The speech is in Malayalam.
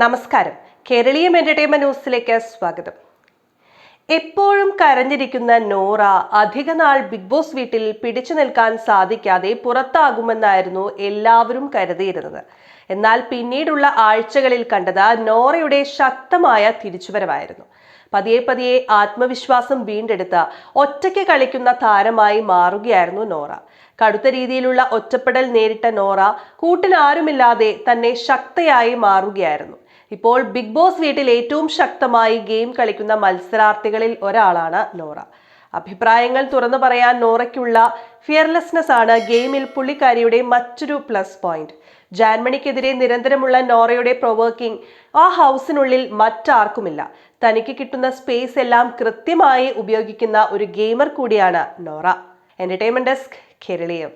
നമസ്കാരം. കേരളീയം എന്റർടൈൻമെന്റ് ന്യൂസിലേക്ക് സ്വാഗതം. എപ്പോഴും കരഞ്ഞിരിക്കുന്ന നോറ അധിക നാൾ ബിഗ് ബോസ് വീട്ടിൽ പിടിച്ചു നിൽക്കാൻ സാധിക്കാതെ പുറത്താകുമെന്നായിരുന്നു എല്ലാവരും കരുതിയിരുന്നത്. എന്നാൽ പിന്നീടുള്ള ആഴ്ചകളിൽ കണ്ടത് നോറയുടെ ശക്തമായ തിരിച്ചുവരവായിരുന്നു. പതിയെ പതിയെ ആത്മവിശ്വാസം വീണ്ടെടുത്ത് ഒറ്റയ്ക്ക് കളിക്കുന്ന താരമായി മാറുകയായിരുന്നു നോറ. കടുത്ത രീതിയിലുള്ള ഒറ്റപ്പെടൽ നേരിട്ട നോറ കൂട്ടിലാരുമില്ലാതെ തന്നെ ശക്തയായി മാറുകയായിരുന്നു. ഇപ്പോൾ ബിഗ് ബോസ് വീട്ടിൽ ഏറ്റവും ശക്തമായി ഗെയിം കളിക്കുന്ന മത്സരാർത്ഥികളിൽ ഒരാളാണ് നോറ. അഭിപ്രായങ്ങൾ തുറന്നു പറയാൻ നോറയ്ക്കുള്ള ഫിയർലെസ്നെസ് ആണ് ഗെയിമിൽ പുള്ളിക്കാരിയുടെ മറ്റൊരു പ്ലസ് പോയിന്റ് ജാൻമണിക്കെതിരെ നിരന്തരമുള്ള നോറയുടെ പ്രൊവർക്കിംഗ് ആ ഹൗസിനുള്ളിൽ മറ്റാർക്കുമില്ല. തനിക്ക് കിട്ടുന്ന സ്പേസ് എല്ലാം കൃത്യമായി ഉപയോഗിക്കുന്ന ഒരു ഗെയിമർ കൂടിയാണ് നോറ. Entertainment desk Keraleeyam